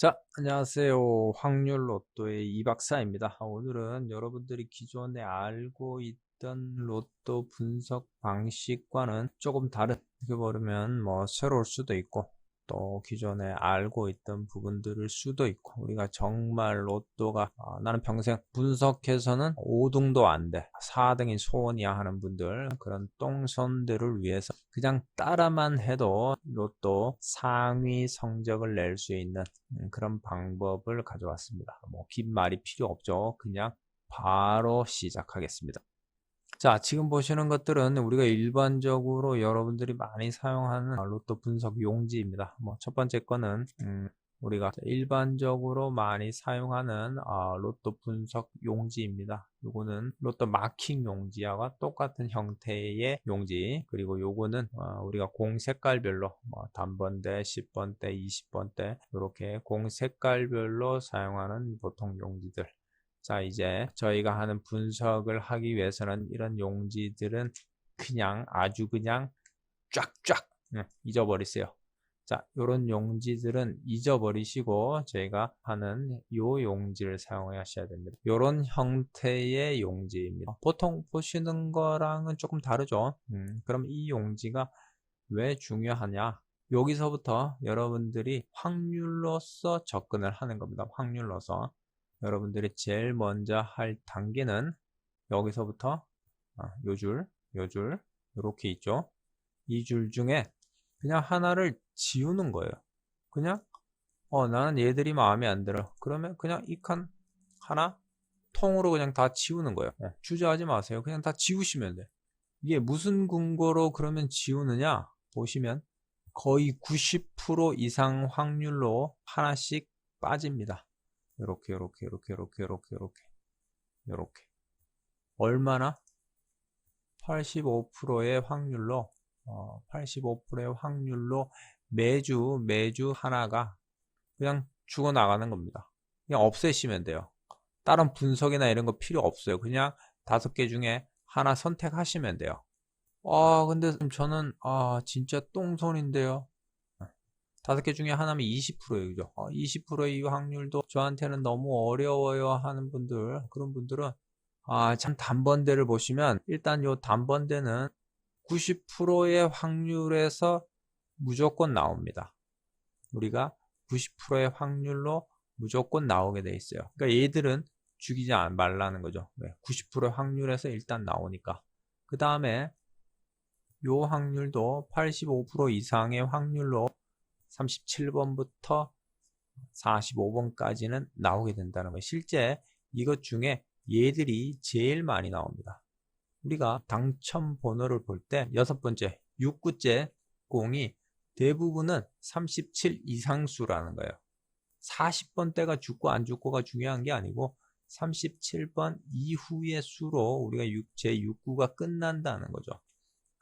자, 안녕하세요. 확률 로또의 이박사입니다. 오늘은 여러분들이 기존에 알고 있던 로또 분석 방식과는 조금 다른, 이렇게 보면 뭐 새로울 수도 있고, 또 기존에 알고 있던 부분들일 수도 있고 우리가 정말 로또가 어, 나는 평생 분석해서는 5등도 안 돼. 4등이 소원이야 하는 분들 그런 똥손들을 위해서 그냥 따라만 해도 로또 상위 성적을 낼 수 있는 음, 그런 방법을 가져왔습니다. 뭐 긴 말이 필요 없죠. 그냥 바로 시작하겠습니다. 자, 지금 보시는 것들은 우리가 일반적으로 여러분들이 많이 사용하는 로또 분석 용지입니다. 뭐 첫 번째 거는 음, 우리가 일반적으로 많이 사용하는 어, 로또 분석 용지입니다. 요거는 로또 마킹 용지와 똑같은 형태의 용지 그리고 요거는 어, 우리가 공 색깔별로 뭐 단번대, 10번대, 20번대 이렇게 공 색깔별로 사용하는 보통 용지들 자, 이제 저희가 하는 분석을 하기 위해서는 이런 용지들은 그냥 아주 그냥 쫙쫙 잊어버리세요. 자, 이런 용지들은 잊어버리시고 저희가 하는 이 용지를 사용하셔야 됩니다. 이런 형태의 용지입니다. 보통 보시는 거랑은 조금 다르죠. 음, 그럼 이 용지가 왜 중요하냐? 여기서부터 여러분들이 확률로서 접근을 하는 겁니다. 확률로서. 여러분들이 제일 먼저 할 단계는 여기서부터 아, 요 줄, 요 줄, 이렇게 있죠. 이 줄 중에 그냥 하나를 지우는 거예요. 그냥 어 나는 얘들이 마음에 안 들어. 그러면 그냥 이 칸 하나 통으로 그냥 다 지우는 거예요. 네, 주저하지 마세요. 그냥 다 지우시면 돼. 이게 무슨 근거로 그러면 지우느냐? 보시면 거의 90% 이상 확률로 하나씩 빠집니다. 이렇게 이렇게 이렇게 이렇게 이렇게 이렇게 이렇게 얼마나 85%의 확률로 어, 85%의 확률로 매주 매주 하나가 그냥 죽어 나가는 겁니다. 그냥 없애시면 돼요. 다른 분석이나 이런 거 필요 없어요. 그냥 다섯 개 중에 하나 선택하시면 돼요. 아, 근데 저는 아, 진짜 똥손인데요. 다섯 개 중에 하나면 20%예요. 그죠? 어, 20%의 확률도 저한테는 너무 어려워요 하는 분들, 그런 분들은 아, 참 단번대를 보시면 일단 요 단번대는 90%의 확률에서 무조건 나옵니다. 우리가 90%의 확률로 무조건 나오게 돼 있어요. 그러니까 얘들은 죽이지 말라는 거죠. 90%의 확률에서 일단 나오니까. 그 다음에 요 확률도 85% 이상의 확률로 37번부터 45번까지는 나오게 된다는 거예요. 실제 이것 중에 얘들이 제일 많이 나옵니다. 우리가 당첨 번호를 볼 때 여섯 번째, 6구째 공이 대부분은 37 이상수라는 거예요. 40번대가 죽고 안 죽고가 중요한 게 아니고 37번 이후의 수로 우리가 6, 제 6구가 끝난다는 거죠.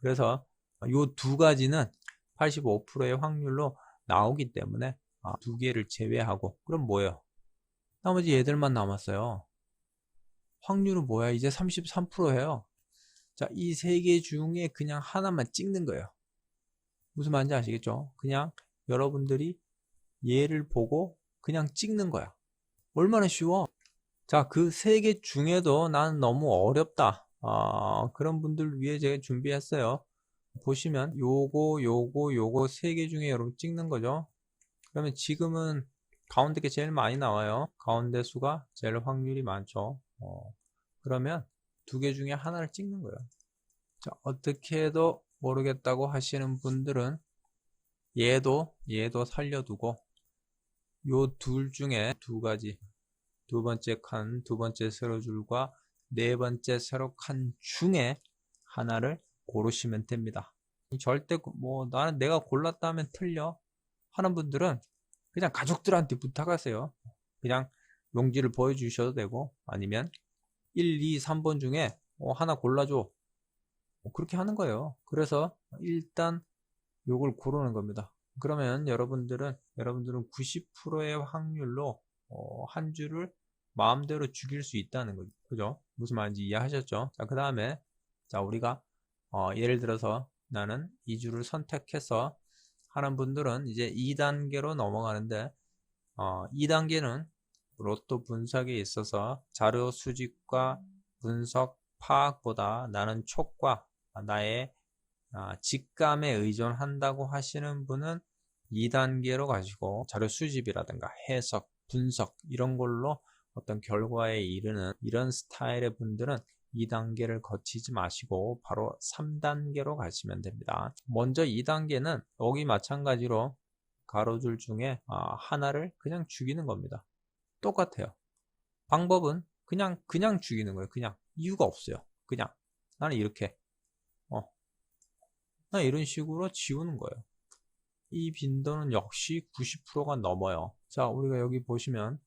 그래서 이두 가지는 85%의 확률로 나오기 때문에 아, 두 개를 제외하고 그럼 뭐예요? 나머지 얘들만 남았어요. 확률은 뭐야? 이제 33%예요. 자, 이 세 개 중에 그냥 하나만 찍는 거예요. 무슨 말인지 아시겠죠? 그냥 여러분들이 얘를 보고 그냥 찍는 거야. 얼마나 쉬워? 자, 그 세 개 중에도 나는 너무 어렵다. 아, 그런 분들 위해 제가 준비했어요. 보시면 요거 요거 요거 세 개 중에 여러분 찍는 거죠? 그러면 지금은 가운데 게 제일 많이 나와요. 가운데 수가 제일 확률이 많죠. 어, 그러면 두 개 중에 하나를 찍는 거예요. 자, 어떻게 해도 모르겠다고 하시는 분들은 얘도 얘도 살려두고 요 둘 중에 두 가지 두 번째 칸, 두 번째 세로 줄과 네 번째 세로 칸 중에 하나를 고르시면 됩니다. 절대 뭐 나는 내가 골랐다면 틀려 하는 분들은 그냥 가족들한테 부탁하세요. 그냥 용지를 보여주셔도 되고 아니면 1, 2, 3번 중에 어, 하나 골라줘. 뭐 그렇게 하는 거예요. 그래서 일단 요걸 고르는 겁니다. 그러면 여러분들은 여러분들은 90%의 확률로 어, 한 줄을 마음대로 죽일 수 있다는 거죠. 그죠? 무슨 말인지 이해하셨죠? 자, 그 다음에 자 우리가 어, 예를 들어서 나는 이 줄을 선택해서 하는 분들은 이제 2단계로 넘어가는데 어, 2단계는 로또 분석에 있어서 자료 수집과 분석 파악보다 나는 촉과 나의 아, 직감에 의존한다고 하시는 분은 2단계로 가지고 자료 수집이라든가 해석, 분석 이런 걸로 어떤 결과에 이르는 이런 스타일의 분들은 2단계를 거치지 마시고 바로 3단계로 가시면 됩니다. 먼저 2단계는 여기 마찬가지로 가로줄 중에 아, 하나를 그냥 죽이는 겁니다. 똑같아요. 방법은 그냥 그냥 죽이는 거예요. 그냥 이유가 없어요. 그냥 나는 이렇게 어, 나 이런 식으로 지우는 거예요. 이 빈도는 역시 90%가 넘어요. 자, 우리가 여기 보시면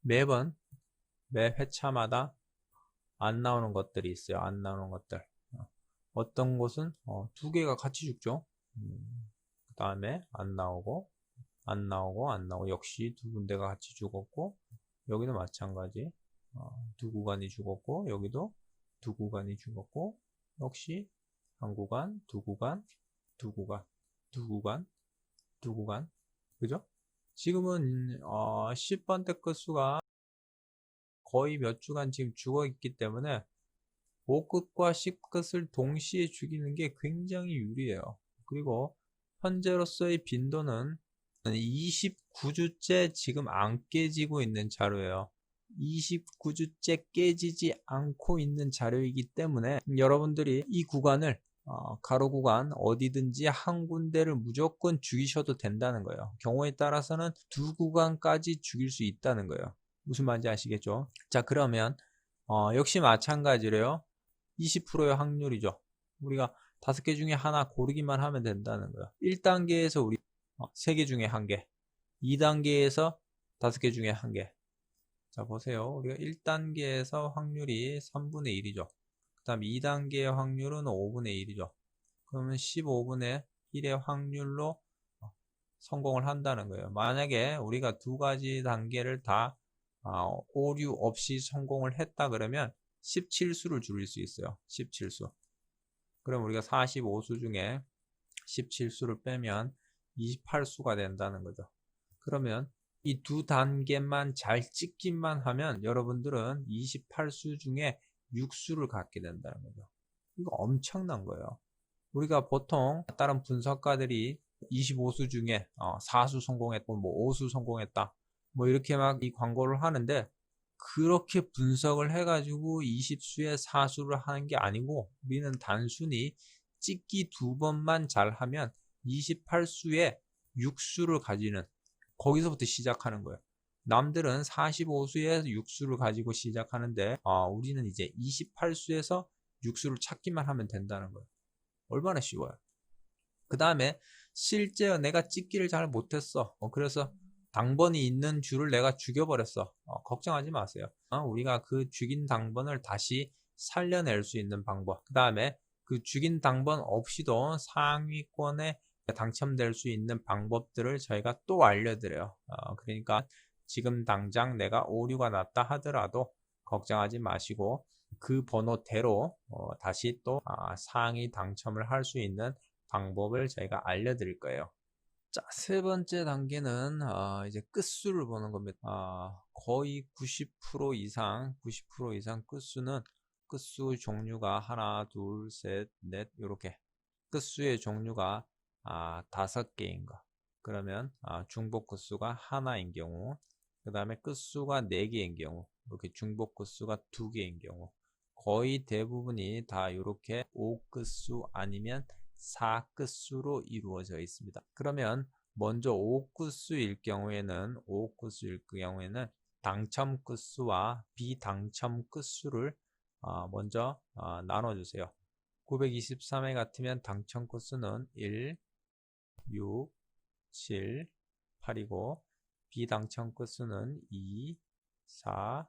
매번 매 회차마다 안 나오는 것들이 있어요. 안 나오는 것들. 어, 어떤 곳은 어, 두 개가 같이 죽죠. 음, 그 다음에 안 나오고 안 나오고 안 나오고 역시 두 군데가 같이 죽었고 여기도 마찬가지 어, 두 구간이 죽었고 여기도 두 구간이 죽었고 역시 한 구간, 두 구간, 두 구간, 두 구간, 두 구간 그죠? 지금은 어, 10번대 끝수가 거의 몇 주간 지금 죽어 있기 때문에 5끝과 10끝을 동시에 죽이는 게 굉장히 유리해요. 그리고 현재로서의 빈도는 29주째 지금 안 깨지고 있는 자료예요. 29주째 깨지지 않고 있는 자료이기 때문에 여러분들이 이 구간을 어, 가로 구간 어디든지 한 군데를 무조건 죽이셔도 된다는 거예요. 경우에 따라서는 두 구간까지 죽일 수 있다는 거예요. 무슨 말인지 아시겠죠? 자 그러면 어, 역시 마찬가지로요. 20%의 확률이죠. 우리가 다섯 개 중에 하나 고르기만 하면 된다는 거예요. 1단계에서 우리 어, 3개 중에 한 개, 2단계에서 다섯 개 중에 한 개. 자 보세요. 우리가 1단계에서 확률이 3분의 1이죠. 그 다음 2단계의 확률은 5분의 1이죠. 그러면 15분의 1의 확률로 어, 성공을 한다는 거예요. 만약에 우리가 두 가지 단계를 다 어, 오류 없이 성공을 했다 그러면 17수를 줄일 수 있어요. 17수. 그럼 우리가 45수 중에 17수를 빼면 28수가 된다는 거죠. 그러면 이 두 단계만 잘 찍기만 하면 여러분들은 28수 중에 6수를 갖게 된다는 거죠. 이거 엄청난 거예요. 우리가 보통 다른 분석가들이 25수 중에 4수 어, 성공했고 뭐 5수 성공했다. 뭐 이렇게 막 이 광고를 하는데 그렇게 분석을 해가지고 20수에 4수를 하는 게 아니고 우리는 단순히 찍기 두 번만 잘하면 28수에 6수를 가지는 거기서부터 시작하는 거예요. 남들은 45수에 6수를 가지고 시작하는데 아, 우리는 이제 28수에서 6수를 찾기만 하면 된다는 거예요. 얼마나 쉬워요. 그 다음에 실제 내가 찍기를 잘 못했어. 어, 그래서 당번이 있는 줄을 내가 죽여버렸어. 어, 걱정하지 마세요. 어, 우리가 그 죽인 당번을 다시 살려낼 수 있는 방법. 그 다음에 그 죽인 당번 없이도 상위권에 당첨될 수 있는 방법들을 저희가 또 알려드려요. 어, 그러니까 지금 당장 내가 오류가 났다 하더라도 걱정하지 마시고 그 번호대로 어, 다시 또 아, 상위 당첨을 할 수 있는 방법을 저희가 알려드릴 거예요. 자, 세 번째 단계는 어, 이제 끝수를 보는 겁니다. 어, 거의 90% 이상, 90% 이상 끝수는 끝수 종류가 하나, 둘, 셋, 넷 이렇게 끝수의 종류가 아, 다섯 개인 거. 그러면 아, 중복 끝수가 하나인 경우, 그 다음에 끝수가 네 개인 경우, 이렇게 중복 끝수가 두 개인 경우, 거의 대부분이 다 이렇게 5끝수 아니면 4끝수로 이루어져 있습니다. 그러면 먼저 5끝수일 경우에는 5끝수일 경우에는 당첨 끝수와 비당첨 끝수를 어, 먼저 어, 나눠주세요. 923회 같으면 당첨 끝수는 1, 6, 7, 8이고 비당첨 끝수는 2, 4,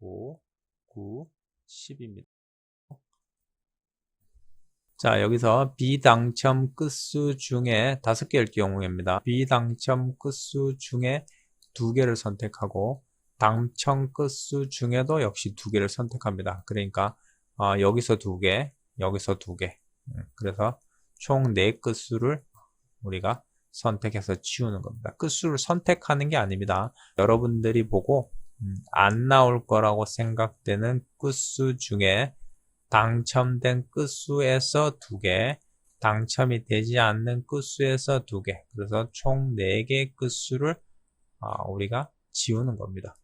5, 9, 10입니다. 자, 여기서 비당첨 끝수 중에 다섯 개일 경우입니다. 비당첨 끝수 중에 두 개를 선택하고 당첨 끝수 중에도 역시 두 개를 선택합니다. 그러니까 어, 여기서 두 개, 여기서 두 개. 음, 그래서 총 네 끝수를 우리가 선택해서 지우는 겁니다. 끝수를 선택하는 게 아닙니다. 여러분들이 보고 음, 안 나올 거라고 생각되는 끝수 중에 당첨된 끝수에서 두 개, 당첨이 되지 않는 끝수에서 두 개, 그래서 총네 개의 끝수를 아, 우리가 지우는 겁니다.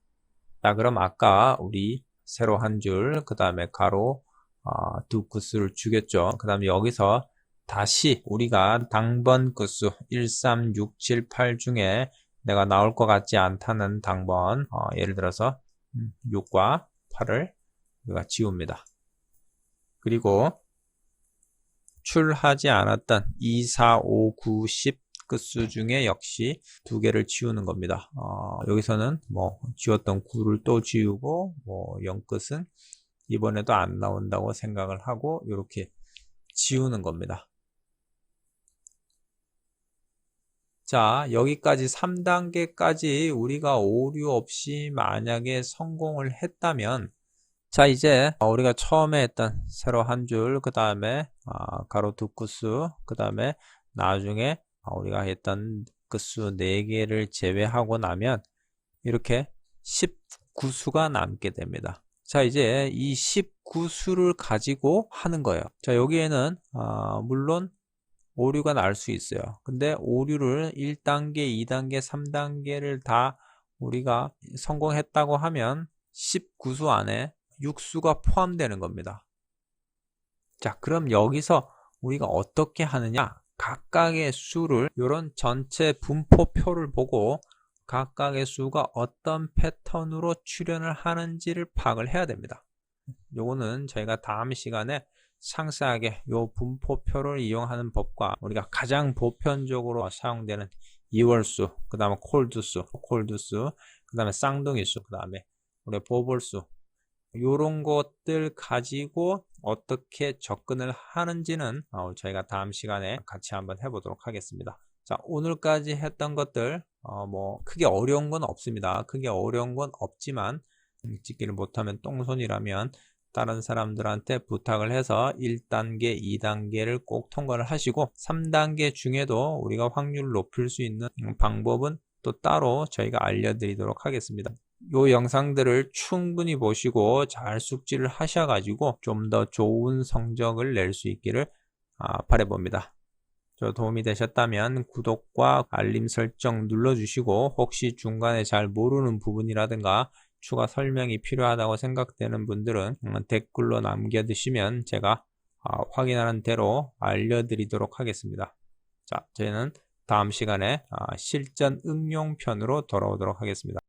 자, 그럼 아까 우리 세로 한 줄, 그 다음에 가로 아, 두 끝수를 주겠죠. 그 다음에 여기서 다시 우리가 당번 끝수 1, 3, 6, 7, 8 중에 내가 나올 것 같지 않다는 당번 어, 예를 들어서 6과 8을 우리가 지웁니다. 그리고 출하지 않았던 2, 4, 5, 9, 10 끝수 중에 역시 두 개를 지우는 겁니다. 어, 여기서는 뭐 지웠던 9를 또 지우고 뭐 0끝은 이번에도 안 나온다고 생각을 하고 이렇게 지우는 겁니다. 자, 여기까지 3단계까지 우리가 오류 없이 만약에 성공을 했다면 자, 이제 우리가 처음에 했던 세로 한 줄, 그 다음에 가로 두 끝수, 그 다음에 나중에 우리가 했던 끝수 4개를 제외하고 나면 이렇게 19수가 남게 됩니다. 자, 이제 이 19수를 가지고 하는 거예요. 자, 여기에는 아, 물론 오류가 날 수 있어요. 근데 오류를 1단계, 2단계, 3단계를 다 우리가 성공했다고 하면 19수 안에 6수가 포함되는 겁니다. 자, 그럼 여기서 우리가 어떻게 하느냐? 각각의 수를 이런 전체 분포표를 보고 각각의 수가 어떤 패턴으로 출현을 하는지를 파악을 해야 됩니다. 요거는 저희가 다음 시간에 상세하게 요 분포표를 이용하는 법과 우리가 가장 보편적으로 사용되는 이월수, 그 다음에 콜드수, 콜드수, 그 다음에 쌍둥이수, 그 다음에 우리 보볼수 요런 것들 가지고 어떻게 접근을 하는지는 어, 저희가 다음 시간에 같이 한번 해보도록 하겠습니다. 자 오늘까지 했던 것들 어, 뭐 크게 어려운 건 없습니다. 크게 어려운 건 없지만 음, 찍기를 못하면 똥손이라면 다른 사람들한테 부탁을 해서 1단계, 2단계를 꼭 통과를 하시고 3단계 중에도 우리가 확률을 높일 수 있는 방법은 또 따로 저희가 알려드리도록 하겠습니다. 이 영상들을 충분히 보시고 잘 숙지를 하셔가지고 좀 더 좋은 성적을 낼 수 있기를 아, 바라봅니다. 저 도움이 되셨다면 구독과 알림 설정 눌러주시고 혹시 중간에 잘 모르는 부분이라든가 추가 설명이 필요하다고 생각되는 분들은 댓글로 남겨두시면 제가 아, 확인하는 대로 알려드리도록 하겠습니다. 자, 저희는 다음 시간에 아, 실전 응용편으로 돌아오도록 하겠습니다.